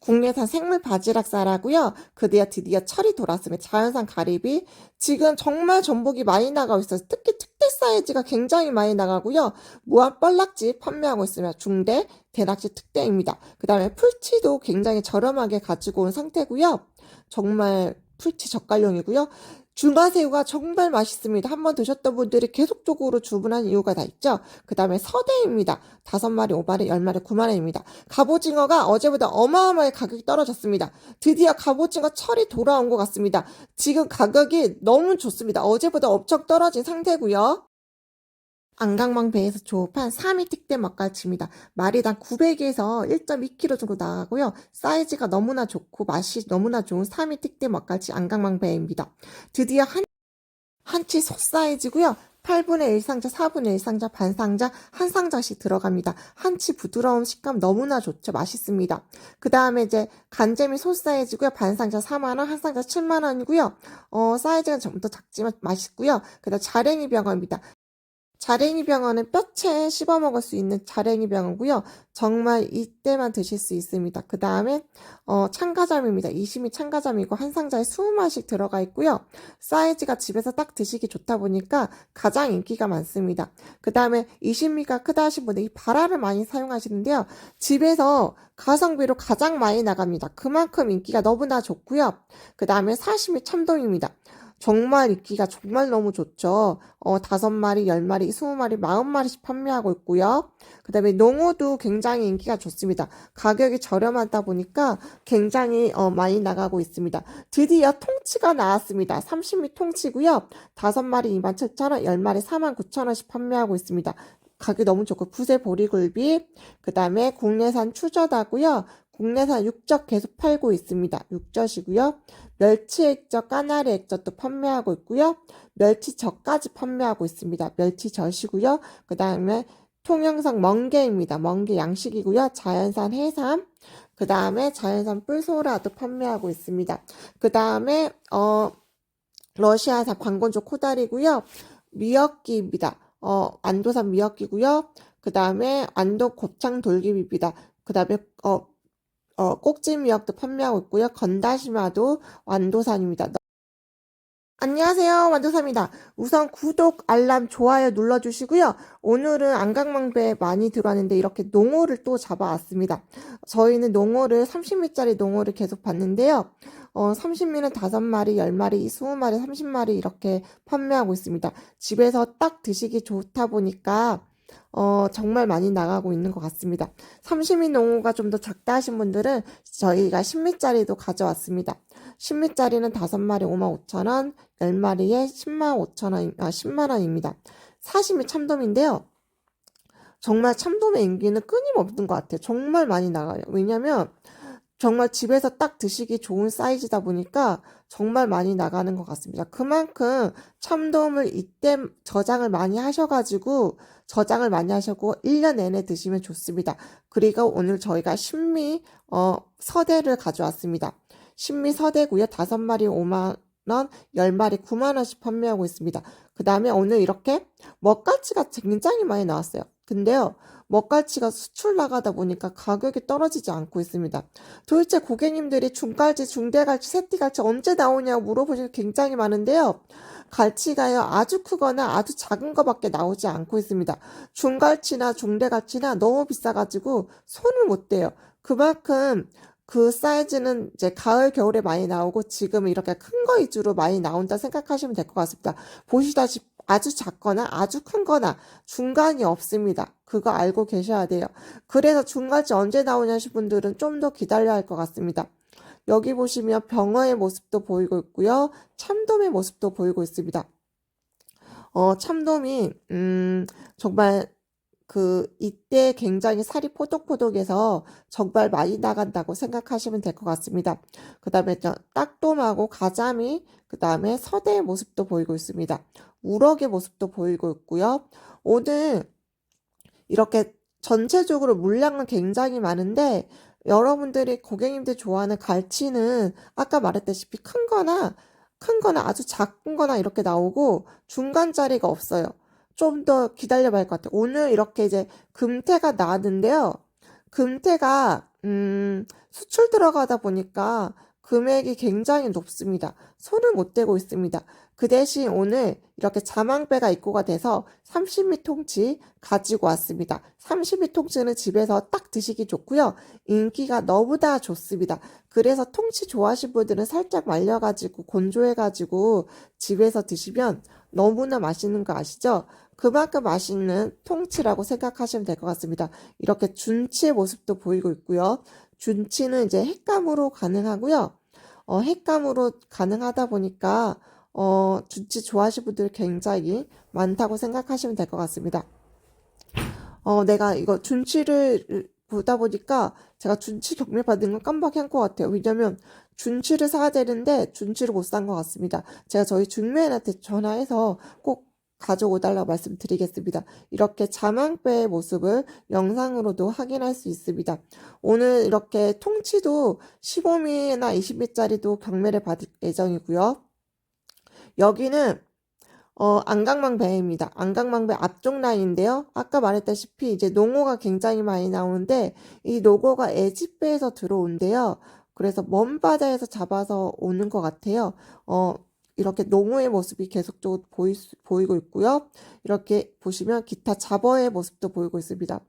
국내산 생물 바지락 쌀하고요. 그디어 드디어 철이 돌았으면 자연산 가리비. 지금 정말 전복이 많이 나가고 있어요. 특히 특대 사이즈가 굉장히 많이 나가고요. 무한 뻘락지 판매하고 있으며 중대, 대낚시 특대입니다. 그 다음에 풀치도 굉장히 저렴하게 가지고 온 상태고요. 정말 풀치 젓갈용이고요. 중화새우가 정말 맛있습니다. 한번 드셨던 분들이 계속적으로 주문한 이유가 다 있죠. 그 다음에 서대입니다. 다섯 마리, 오 마리, 열 마리, 구 마리입니다. 갑오징어가 어제보다 어마어마하게 가격이 떨어졌습니다. 드디어 갑오징어 철이 돌아온 것 같습니다. 지금 가격이 너무 좋습니다. 어제보다 엄청 떨어진 상태고요. 안강망 배에서 조업한 3위 특대 맛갈치입니다. 마리당 900에서 1.2kg 정도 나가고요. 사이즈가 너무나 좋고 맛이 너무나 좋은 3위 특대 맛갈치 안강망 배입니다. 드디어 한, 한치 소 사이즈고요. 8분의 1 상자, 4분의 1 상자, 반 상자, 한 상자씩 들어갑니다. 한치 부드러운 식감 너무나 좋죠. 맛있습니다. 그 다음에 이제 간재미 소 사이즈고요. 반 상자 4만원, 한 상자 7만원이고요. 어, 사이즈가 좀더 작지만 맛있고요. 그 다음 자랭이 병어입니다. 자랭이 병어는 뼈채 씹어 먹을 수 있는 자랭이 병어고요. 정말 이때만 드실 수 있습니다. 그 다음에 어, 참가자미입니다. 이심이 참가자미고 한 상자에 20마리씩 들어가 있고요. 사이즈가 집에서 딱 드시기 좋다 보니까 가장 인기가 많습니다. 그 다음에 이심미가 크다 하신 분들 이 바라를 많이 사용하시는데요. 집에서 가성비로 가장 많이 나갑니다. 그만큼 인기가 너무나 좋고요. 그 다음에 사시미 참돔입니다. 정말 인기가 정말 너무 좋죠. 어, 다섯 마리, 열 마리, 스무 마리, 마흔 마리씩 판매하고 있고요. 그 다음에 농어도 굉장히 인기가 좋습니다. 가격이 저렴하다 보니까 굉장히 어, 많이 나가고 있습니다. 드디어 통치가 나왔습니다. 30미 통치고요. 다섯 마리 27,000원, 열 마리 49,000원씩 판매하고 있습니다. 가격이 너무 좋고 푸세 보리굴비, 그 다음에 국내산 추젓하고요. 국내산 육젓 계속 팔고 있습니다. 육젓이고요. 멸치 액젓, 까나리 액젓도 판매하고 있고요. 멸치젓까지 판매하고 있습니다. 멸치젓이고요. 그 다음에 통영상 멍게입니다. 멍게 양식이고요. 자연산 해삼, 그 다음에 자연산 뿔소라도 판매하고 있습니다. 그 다음에 어 러시아산 광건조 코다리고요. 미역기입니다. 어 안도산 미역기고요. 그 다음에 안동 곱창 돌기입니다. 그 다음에 어 어, 꼭지 미역도 판매하고 있고요. 건다시마도 완도산입니다. 안녕하세요. 완도사입니다. 우선 구독, 알람, 좋아요 눌러주시고요. 오늘은 안강망배에 많이 들어왔는데 이렇게 농어를 또 잡아왔습니다. 저희는 농어를 30미짜리 농어를 계속 봤는데요. 어, 30미는 5마리, 10마리, 20마리, 30마리 이렇게 판매하고 있습니다. 집에서 딱 드시기 좋다 보니까 어, 정말 많이 나가고 있는 것 같습니다. 30미 농어가 좀 더 작다 하신 분들은 저희가 10미짜리도 가져왔습니다. 10미짜리는 5마리 5만 5천원, 10마리에 10만 5천원, 아, 10만원입니다. 40미 참돔인데요. 정말 참돔의 인기는 끊임없는 것 같아요. 정말 많이 나가요. 왜냐면 정말 집에서 딱 드시기 좋은 사이즈다 보니까 정말 많이 나가는 것 같습니다. 그만큼 참돔을 이때 저장을 많이 하셔가지고 저장을 많이 하시고 1년 내내 드시면 좋습니다. 그리고 오늘 저희가 신미 어, 서대를 가져왔습니다. 신미 서대고요. 5마리 5만 원, 10마리 9만 원씩 판매하고 있습니다. 그 다음에 오늘 이렇게 먹갈치가 굉장히 많이 나왔어요. 근데요. 먹갈치가 수출 나가다 보니까 가격이 떨어지지 않고 있습니다. 도대체 고객님들이 중갈치, 중대갈치, 새띠갈치 언제 나오냐고 물어보시는 굉장히 많은데요. 갈치가요 아주 크거나 아주 작은 거밖에 나오지 않고 있습니다. 중갈치나 중대갈치나 너무 비싸가지고 손을 못 대요. 그만큼 그 사이즈는 이제 가을, 겨울에 많이 나오고 지금은 이렇게 큰 거 위주로 많이 나온다 생각하시면 될 것 같습니다. 보시다시피 아주 작거나 아주 큰 거나 중간이 없습니다. 그거 알고 계셔야 돼요. 그래서 중간치 언제 나오냐 하신 분들은 좀 더 기다려야 할 것 같습니다. 여기 보시면 병어의 모습도 보이고 있고요. 참돔의 모습도 보이고 있습니다. 어, 참돔이, 음, 정말 그, 이때 굉장히 살이 포독포독해서 정말 많이 나간다고 생각하시면 될 것 같습니다. 그 다음에 딱돔하고 가자미, 그 다음에 서대의 모습도 보이고 있습니다. 우럭의 모습도 보이고 있고요. 오늘 이렇게 전체적으로 물량은 굉장히 많은데 여러분들이 고객님들 좋아하는 갈치는 아까 말했다시피 큰 거나 큰 거나 아주 작은 거나 이렇게 나오고 중간 자리가 없어요. 좀 더 기다려 봐야 할 것 같아요. 오늘 이렇게 이제 금태가 나왔는데요. 금태가 음, 수출 들어가다 보니까 금액이 굉장히 높습니다. 손을 못 대고 있습니다. 그 대신 오늘 이렇게 자망배가 입고가 돼서 30미 통치 가지고 왔습니다. 30미 통치는 집에서 딱 드시기 좋고요. 인기가 너무나 좋습니다. 그래서 통치 좋아하시는 분들은 살짝 말려가지고 건조해가지고 집에서 드시면 너무나 맛있는 거 아시죠? 그만큼 맛있는 통치라고 생각하시면 될 것 같습니다. 이렇게 준치의 모습도 보이고 있고요. 준치는 이제 횟감으로 가능하고요. 어, 횟감으로 가능하다 보니까 어, 준치 좋아하시는 분들 굉장히 많다고 생각하시면 될 것 같습니다. 어, 내가 이거 준치를 보다 보니까 제가 준치 경매 받은 건 깜빡한 것 같아요. 왜냐면 준치를 사야 되는데 준치를 못 산 것 같습니다. 제가 저희 중매인한테 전화해서 꼭 가져오달라고 말씀드리겠습니다. 이렇게 자망배의 모습을 영상으로도 확인할 수 있습니다. 오늘 이렇게 통치도 15미나 20미짜리도 경매를 받을 예정이고요. 여기는 어, 안강망배입니다. 안강망배 앞쪽 라인인데요. 아까 말했다시피 이제 농어가 굉장히 많이 나오는데 이 농어가 애집배에서 들어온대요. 그래서 먼 바다에서 잡아서 오는 것 같아요. 어, 이렇게 농어의 모습이 계속적으로 보이, 보이고 있고요. 이렇게 보시면 기타 잡어의 모습도 보이고 있습니다.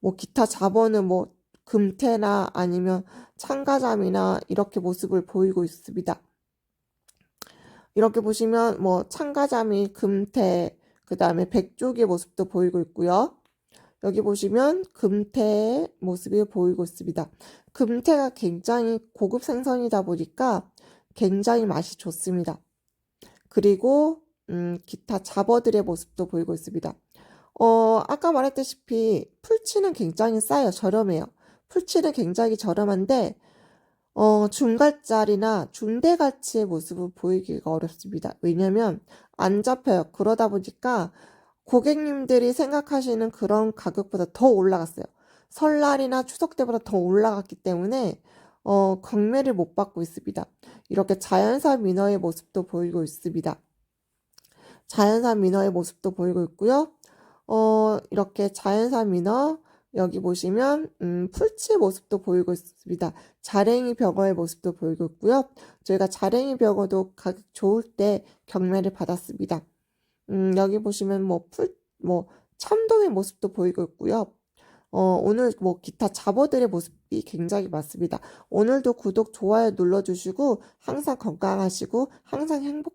뭐 기타 잡어는 뭐 금태나 아니면 참가잠이나 이렇게 모습을 보이고 있습니다. 이렇게 보시면 뭐 참가자미, 금태, 그 다음에 백조기의 모습도 보이고 있고요. 여기 보시면 금태의 모습이 보이고 있습니다. 금태가 굉장히 고급 생선이다 보니까 굉장히 맛이 좋습니다. 그리고 음, 기타 잡어들의 모습도 보이고 있습니다. 어, 아까 말했다시피 풀치는 굉장히 싸요. 저렴해요. 풀치는 굉장히 저렴한데 어, 중갈짜리나 중대가치의 모습을 보이기가 어렵습니다. 왜냐면 안 잡혀요. 그러다 보니까 고객님들이 생각하시는 그런 가격보다 더 올라갔어요. 설날이나 추석 때보다 더 올라갔기 때문에 어, 경매를 못 받고 있습니다. 이렇게 자연산 민어의 모습도 보이고 있습니다. 자연산 민어의 모습도 보이고 있고요. 어, 이렇게 자연산 민어, 여기 보시면 음, 풀치의 모습도 보이고 있습니다. 자랭이 벽어의 모습도 보이고 있고요. 저희가 자랭이 벽어도 가격 좋을 때 경매를 받았습니다. 음, 여기 보시면 뭐 풀, 뭐 참돔의 모습도 보이고 있고요. 어, 오늘 뭐 기타 잡어들의 모습이 굉장히 많습니다. 오늘도 구독, 좋아요 눌러주시고 항상 건강하시고 항상 행복